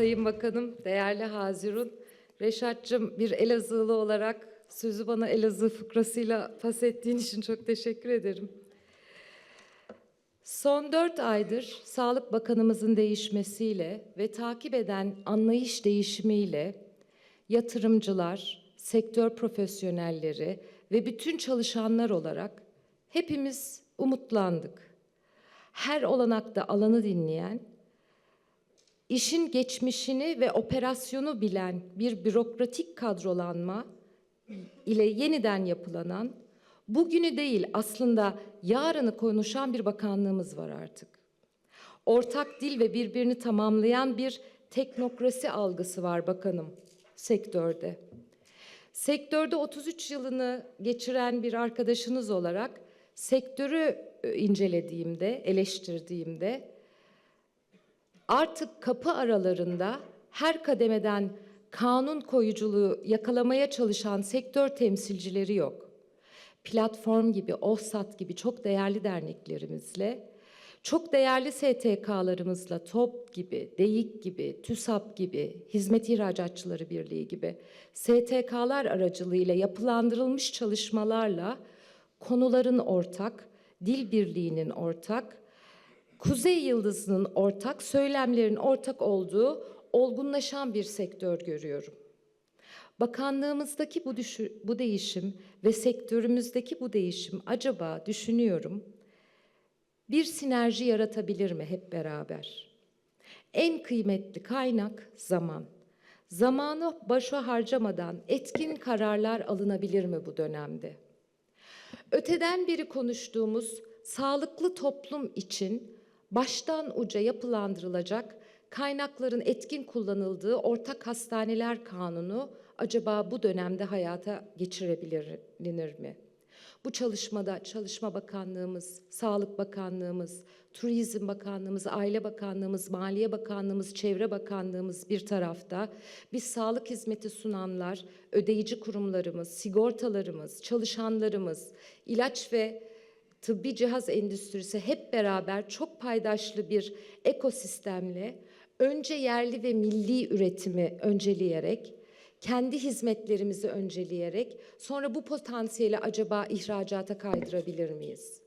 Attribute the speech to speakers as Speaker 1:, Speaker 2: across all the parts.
Speaker 1: Sayın Bakanım, değerli Hazirun, Reşat'cığım bir Elazığlı olarak sözü bana Elazığ fıkrasıyla pas ettiğin için çok teşekkür ederim. Son dört aydır Sağlık Bakanımızın değişmesiyle ve takip eden anlayış değişimiyle yatırımcılar, sektör profesyonelleri ve bütün çalışanlar olarak hepimiz umutlandık. Her olanakta alanı dinleyen, işin geçmişini ve operasyonu bilen bir bürokratik kadrolanma ile yeniden yapılanan, bugünü değil aslında yarını konuşan bir bakanlığımız var artık. Ortak dil ve birbirini tamamlayan bir teknokrasi algısı var bakanım sektörde. Sektörde 33 yılını geçiren bir arkadaşınız olarak sektörü e, incelediğimde, eleştirdiğimde artık kapı aralarında her kademeden kanun koyuculuğu yakalamaya çalışan sektör temsilcileri yok. Platform gibi, OHSAT gibi çok değerli derneklerimizle, çok değerli STK'larımızla, TOP gibi, DEİK gibi, TÜSAP gibi, Hizmet İhracatçıları Birliği gibi STK'lar aracılığıyla yapılandırılmış çalışmalarla konuların ortak, dil birliğinin ortak, Kuzey Yıldızı'nın ortak, söylemlerin ortak olduğu olgunlaşan bir sektör görüyorum. Bakanlığımızdaki bu, bu değişim ve sektörümüzdeki bu değişim acaba düşünüyorum bir sinerji yaratabilir mi hep beraber? En kıymetli kaynak zaman. Zamanı başa harcamadan etkin kararlar alınabilir mi bu dönemde? Öteden beri konuştuğumuz sağlıklı toplum için baştan uca yapılandırılacak kaynakların etkin kullanıldığı ortak hastaneler kanunu acaba bu dönemde hayata geçirebilir mi? Bu çalışmada Çalışma Bakanlığımız, Sağlık Bakanlığımız, Turizm Bakanlığımız, Aile Bakanlığımız, Maliye Bakanlığımız, Çevre Bakanlığımız bir tarafta, biz sağlık hizmeti sunanlar, ödeyici kurumlarımız, sigortalarımız, çalışanlarımız, ilaç ve tıbbi cihaz endüstrisi hep beraber çok paydaşlı bir ekosistemle önce yerli ve milli üretimi önceleyerek kendi hizmetlerimizi önceleyerek sonra bu potansiyeli acaba ihracata kaydırabilir miyiz?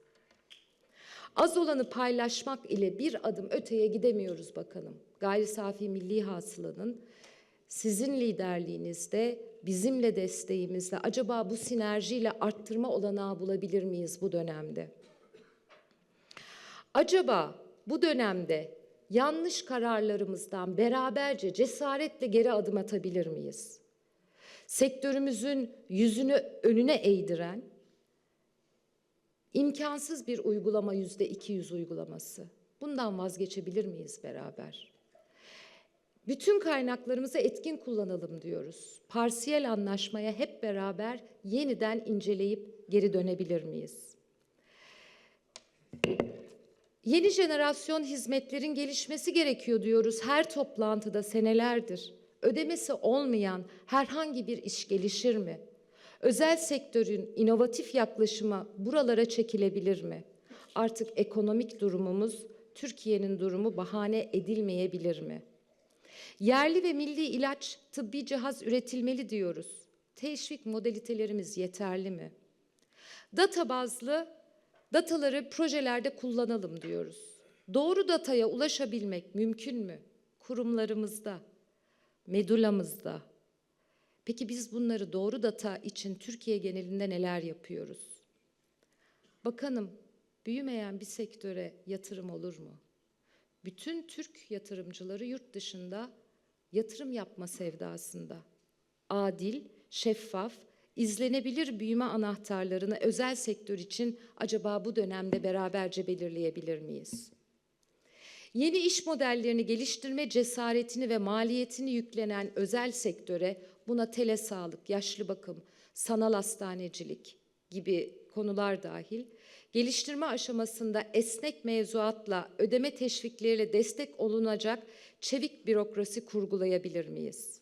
Speaker 1: Az olanı paylaşmak ile bir adım öteye gidemiyoruz bakanım. Gayri safi milli hasılanın sizin liderliğinizde, bizimle desteğimizle acaba bu sinerjiyle arttırma olanağı bulabilir miyiz bu dönemde? Acaba bu dönemde yanlış kararlarımızdan beraberce cesaretle geri adım atabilir miyiz? Sektörümüzün yüzünü önüne eğdiren imkansız bir uygulama yüzde 200 uygulaması. Bundan vazgeçebilir miyiz beraber? Bütün kaynaklarımızı etkin kullanalım diyoruz. Parsiyel anlaşmaya hep beraber yeniden inceleyip geri dönebilir miyiz? Yeni jenerasyon hizmetlerin gelişmesi gerekiyor diyoruz her toplantıda senelerdir. Ödemesi olmayan herhangi bir iş gelişir mi? Özel sektörün inovatif yaklaşımı buralara çekilebilir mi? Artık ekonomik durumumuz, Türkiye'nin durumu bahane edilmeyebilir mi? Yerli ve milli ilaç, tıbbi cihaz üretilmeli diyoruz. Teşvik modalitelerimiz yeterli mi? Data bazlı dataları projelerde kullanalım diyoruz. Doğru dataya ulaşabilmek mümkün mü? Kurumlarımızda, medulamızda. Peki biz bunları doğru data için Türkiye genelinde neler yapıyoruz? Bakanım, büyümeyen bir sektöre yatırım olur mu? Bütün Türk yatırımcıları yurt dışında yatırım yapma sevdasında. Adil, şeffaf, izlenebilir büyüme anahtarlarını özel sektör için acaba bu dönemde beraberce belirleyebilir miyiz? Yeni iş modellerini geliştirme cesaretini ve maliyetini yüklenen özel sektöre buna telesağlık, yaşlı bakım, sanal hastanecilik gibi konular dahil geliştirme aşamasında esnek mevzuatla ödeme teşvikleriyle destek olunacak çevik bürokrasi kurgulayabilir miyiz?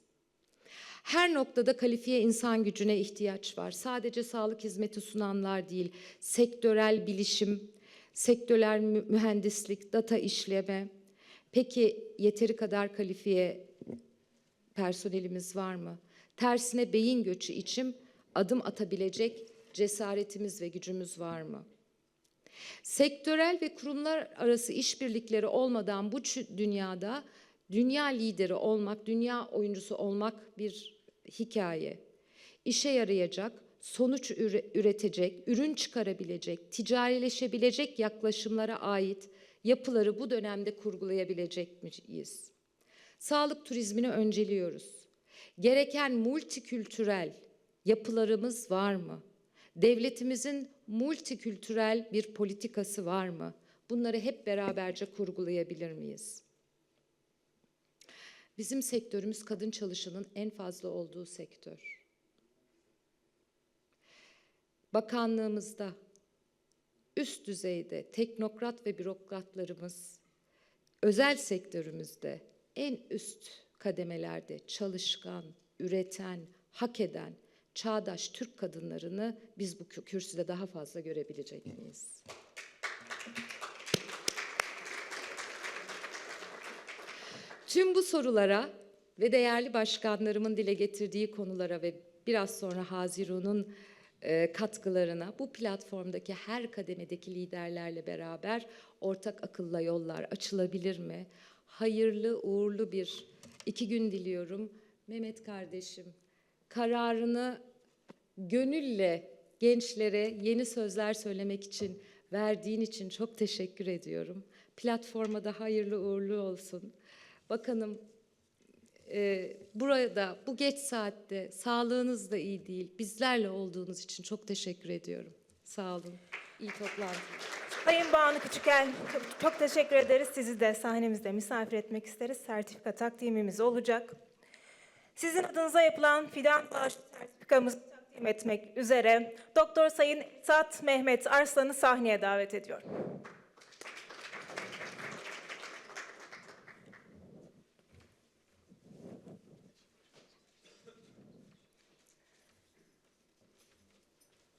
Speaker 1: Her noktada kalifiye insan gücüne ihtiyaç var. Sadece sağlık hizmeti sunanlar değil, sektörel bilişim, sektörel mühendislik, data işleme. Peki yeteri kadar kalifiye personelimiz var mı? Tersine beyin göçü için adım atabilecek cesaretimiz ve gücümüz var mı? Sektörel ve kurumlar arası işbirlikleri olmadan bu dünyada dünya lideri olmak, dünya oyuncusu olmak bir hikaye. İşe yarayacak, sonuç üre- üretecek, ürün çıkarabilecek, ticarileşebilecek yaklaşımlara ait yapıları bu dönemde kurgulayabilecek miyiz? Sağlık turizmini önceliyoruz. Gereken multikültürel yapılarımız var mı? Devletimizin multikültürel bir politikası var mı? Bunları hep beraberce kurgulayabilir miyiz? Bizim sektörümüz kadın çalışanın en fazla olduğu sektör. Bakanlığımızda üst düzeyde teknokrat ve bürokratlarımız özel sektörümüzde en üst kademelerde çalışkan, üreten, hak eden, çağdaş Türk kadınlarını biz bu kü- kürsüde daha fazla görebilecek miyiz? Tüm bu sorulara ve değerli başkanlarımın dile getirdiği konulara ve biraz sonra Haziru'nun e, katkılarına bu platformdaki her kademedeki liderlerle beraber ortak akılla yollar açılabilir mi? Hayırlı, uğurlu bir iki gün diliyorum. Mehmet kardeşim, kararını gönülle gençlere yeni sözler söylemek için verdiğin için çok teşekkür ediyorum. Platforma da hayırlı uğurlu olsun. Bakanım e, burada bu geç saatte sağlığınız da iyi değil. Bizlerle olduğunuz için çok teşekkür ediyorum. Sağ olun. İyi toplantı.
Speaker 2: Sayın Banu Küçükel, çok, çok teşekkür ederiz. Sizi de sahnemizde misafir etmek isteriz. Sertifika takdimimiz olacak. Sizin adınıza yapılan fidan bağış sertifikamızı takdim etmek üzere Doktor Sayın Sat Mehmet Arslan'ı sahneye davet ediyorum.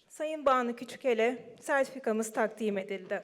Speaker 2: Sayın Banu Küçükel'e sertifikamız takdim edildi.